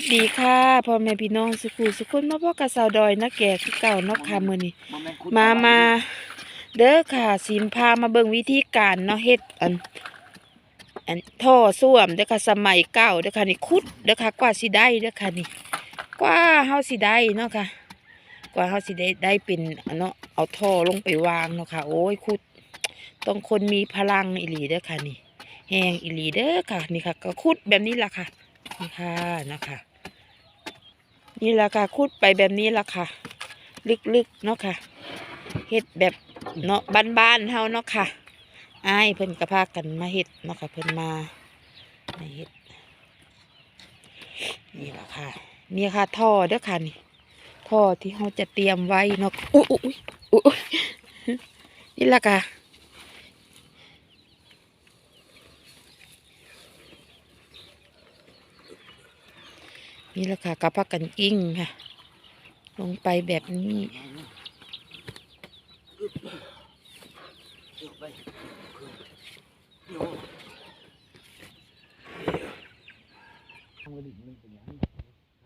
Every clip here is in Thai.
วัสดีค่ะพ่อแม่พี่น้องสุขุสุขุนมาพ่อกระสาวดอยนักแก่คือเก่านาะค่ะมื้อนี้มามาเด้อค่ะสินพามาเบิ่งวิธีการเนาะเฮ็ดอันอันท่อส้วมเด้อค่ะสมัยเก่าเด้อค่ะนี่ขุดเด้อค่ะกว่าสิได้เด้อค่ะนี่กว่าเฮาสิได้เนาะค่ะ กว่าเฮาสิได้ได้เป็นอันเนาะเอาท่อลงไปวางเนาะค่ะ โอ้ยขุดต้องคนมีพลังอีหลีเด้อค่ะนี่แหงอีหลีเด้อค่ะนี่ค่ะ ก็ขุดแบบนี้ล่ะค่ะนี่ค่ะนะคะ นี่แหละค่ะขุดไปแบบนี้ละค่ะ ลึกๆเนาะค่ะเฮ็ดแบบเนาะบ้านๆเฮาเนาะค่ะอายเพิ่นก็พากันมาเฮ็ดเนาะค่ะเพิ่นมาเฮ็ดนี่ละค่ะนี่ค่ะท่อเด้อค่ะนี่ท่อที่เฮาจะเตรียมไว้เนาะอุ้ยอุ้ยอุ้ยอุ๊ยนี่ละค่ะ นี่แหละค่ะกระพักกันกิ้งค่ะ ลงไปแบบนี้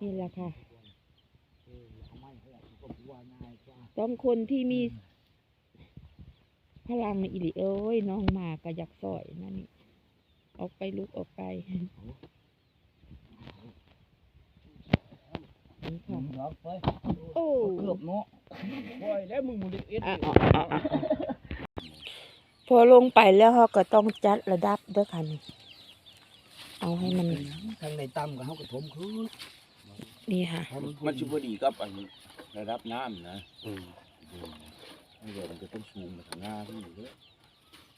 นี่แหละค่ะ ต้องคนที่มี พลังอิริเอ้ยน้องหมากระยักสอยนั่นนี่ออกไปลุกออกไปนี่ค่ะ โอ้เกือบเนาะปล่อยแล้วมึงมึงเอ็ดอะอะอะอะพอลงไปแล้วเขาก็ต้องจัดระดับเด้วยค่ะนี่เอาให้มันทางในต่ำกับเขาก็ถมคืนนี่ค่ะ มันชุบดีกับอันระดับน้ำนะไม่เดี๋ยวมันจะต้องซูมมาทางหน้าที่อยู่ด้วย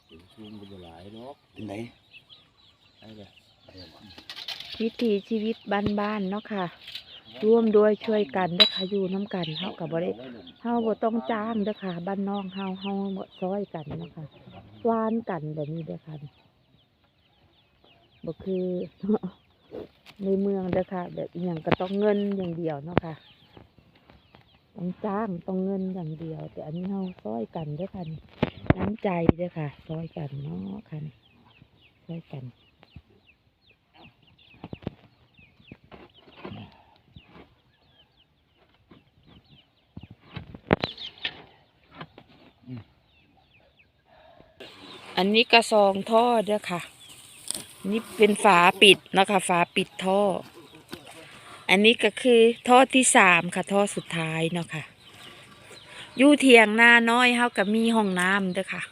เดี๋ยวซูมไปจะหลายเนาะเป็นไหนใช่เลยวิถีชีวิตบ้านๆเนาะค่ะ ร่วมด้วยช่วยกันเด้อค่ะอยู่น้ำกันเฮากับบ่ไดเฮาบ่ต้องจ้างเด้อค่ะ บ้านนองเฮาเฮาบ่ซอยกันเนาะคะวานกันแบบนี้เด้อค่ะบ่คือในเมืองเด้อค่ะ แบบอย่างก็ต้องเงินอย่างเดียวเนาะค่ะต้องจ้างต้องเงินอย่างเดียว แต่อันนี้เฮาซอยกันเด้อค่ะน้ำใจเด้อค่ะซอยกันเนาะค่ะซอยกัน อันนี้กระซองท่อเด้อค่ะ นี่เป็นฝาปิดนะคะฝาปิดท่อ อันนี้ก็คือท่อที่สามค่ะ ท่อสุดท้ายเนาะค่ะอยู่เทียงหน้าน้อยเฮากับมีห้องน้ำเด้อค่ะ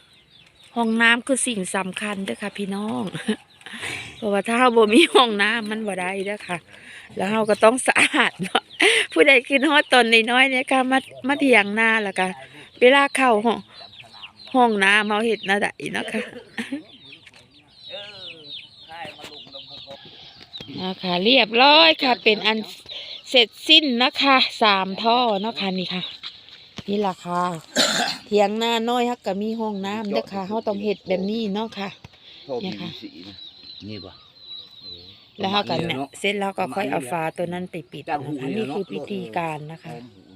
ห้องน้ำคือสิ่งสำคัญเด้อค่ะ พี่น้อง เพราะว่าถ้าเฮาบ่มีห้องน้ำมันบ่ได้เด้อค่ะ แล้วเฮาก็ต้องสะอาดเนาะผู้ใดขึ้นฮอดตอนน้อยๆเนี่ยค่ะมามาเทียงหน้าแล้วก็เวลาเข้าห้อง ห้องน้ำเฮาเห็ดหนาใดเนาะคะนะคะเรียบร้อยค่ะ เป็นอันเสร็จสิ้นนะคะสามท่อเนาะค่ะนี่ค่ะ นี่ล่ะค่ะเถียงหน้าน้อยฮักก็มีห้องน้ำเด้อค่ะเฮาต้องเฮ็ดแบบนี้เนาะค่ะโทษเนี่ยค่ะสีนะนี่ป่ะแล้วเฮาก็เนี่ยเสร็จแล้วก็ค่อยเอาฝาตัวนั้นไปปิดนะคะนี่คือพิธีการนะคะหอมหู